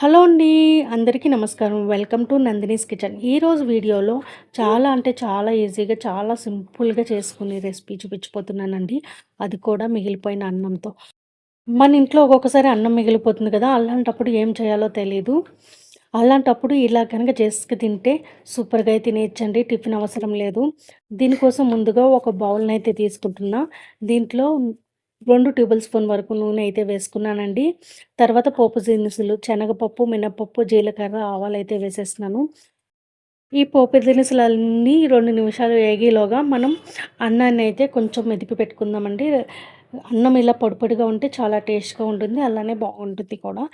Hello అండి అందరికీ నమస్కారం. Welcome to Nandini's kitchen. ఈరోజు వీడియోలో చాలా అంటే చాలా ఈజీగా చాలా సింపుల్గా చేసుకునే రెసిపీ చూపించిపోతున్నానండి అది కూడా మిగిలిపోయిన అన్నంతో. మన ఇంట్లో ఒక్కొక్కసారి అన్నం మిగిలిపోతుంది కదా అలాంటప్పుడు ఏం చేయాలో తెలీదు. అలాంటప్పుడు ఇలా కనుక చేసుకు తింటే సూపర్గా అయితే తినేయచ్చండి టిఫిన్ అవసరం లేదు. దీనికోసం ముందుగా ఒక బౌల్ని అయితే తీసుకుంటున్నా. దీంట్లో రెండు టేబుల్ స్పూన్ వరకు నూనె అయితే వేసుకున్నానండి. తర్వాత పోపు దినుసులు శనగపప్పు మినపప్పు జీలకర్ర ఆవాలు అయితే వేసేస్తున్నాను. ఈ పోపు దినుసులన్నీ రెండు నిమిషాలు వేగేలోగా మనం అన్నాన్ని అయితే కొంచెం మెదిపి పెట్టుకుందామండి. అన్నం ఇలా పొడిపొడిగా ఉంటే చాలా టేస్ట్గా ఉంటుంది. అలానే బాగుంటుంది కూడా.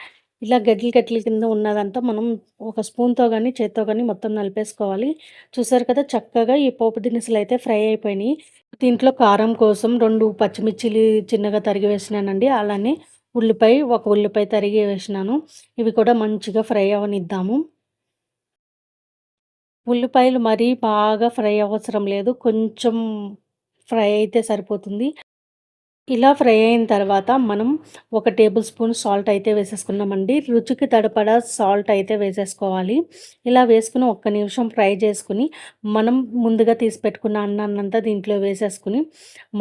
ఇలా గడ్డలు గడ్డల కింద ఉన్నదంతా మనం ఒక స్పూన్తో కానీ చేత్తో కానీ మొత్తం నలిపేసుకోవాలి. చూసారు కదా చక్కగా ఈ పోపు దినుసులు అయితే ఫ్రై అయిపోయినాయి. దీంట్లో కారం కోసం రెండు పచ్చిమిర్చిలు చిన్నగా తరిగి వేసినానండి. అలానే ఉల్లిపాయ ఒక ఉల్లిపాయ తరిగి వేసినాను. ఇవి కూడా మంచిగా ఫ్రై అవనిద్దాము. ఉల్లిపాయలు మరీ బాగా ఫ్రై అవసరం లేదు. కొంచెం ఫ్రై అయితే సరిపోతుంది. ఇలా ఫ్రై అయిన తర్వాత మనం ఒక టేబుల్ స్పూన్ సాల్ట్ అయితే వేసేసుకున్నామండి. రుచికి తడపడ సాల్ట్ అయితే వేసేసుకోవాలి. ఇలా వేసుకుని ఒక్క నిమిషం ఫ్రై చేసుకుని మనం ముందుగా తీసి పెట్టుకున్న అన్నాన్నంతా దీంట్లో వేసేసుకుని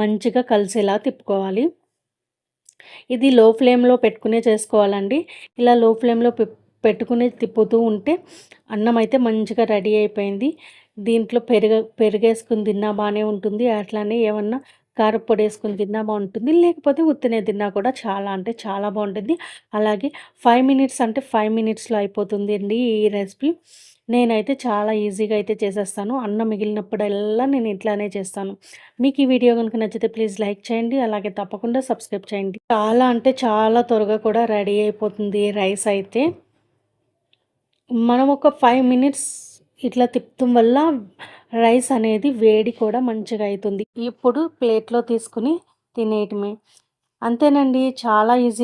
మంచిగా కలిసేలా తిప్పుకోవాలి. ఇది లో ఫ్లేమ్లో పెట్టుకునే చేసుకోవాలండి. ఇలా లో ఫ్లేమ్లో పెట్టుకుని తిప్పుతూ ఉంటే అన్నం అయితే మంచిగా రెడీ అయిపోయింది. దీంట్లో పెరుగు పెరుగేసుకుని తిన్నా బాగానే ఉంటుంది. అట్లానే ఏమన్నా కారపొడి వేసుకుని తిన్నా బాగుంటుంది. లేకపోతే ఉత్తినే తిన్నా కూడా చాలా అంటే చాలా బాగుంటుంది. అలాగే ఫైవ్ మినిట్స్ అంటే ఫైవ్ మినిట్స్లో అయిపోతుంది అండి ఈ రెసిపీ. నేనైతే చాలా ఈజీగా అయితే చేసేస్తాను. అన్నం మిగిలినప్పుడల్లా నేను ఇట్లానే చేస్తాను. మీకు ఈ వీడియో కనుక నచ్చితే ప్లీజ్ లైక్ చేయండి. అలాగే తప్పకుండా సబ్స్క్రైబ్ చేయండి. చాలా అంటే చాలా త్వరగా కూడా రెడీ అయిపోతుంది రైస్ అయితే. మనం ఒక ఫైవ్ మినిట్స్ ఇట్లా తిప్పడం వల్ల రైస్ అనేది వేడి కూడా మంచిగా అవుతుంది ఇప్పుడు ప్లేట్లో తీసుకుని తినేయటమే. అంతేనండి చాలా ఈజీ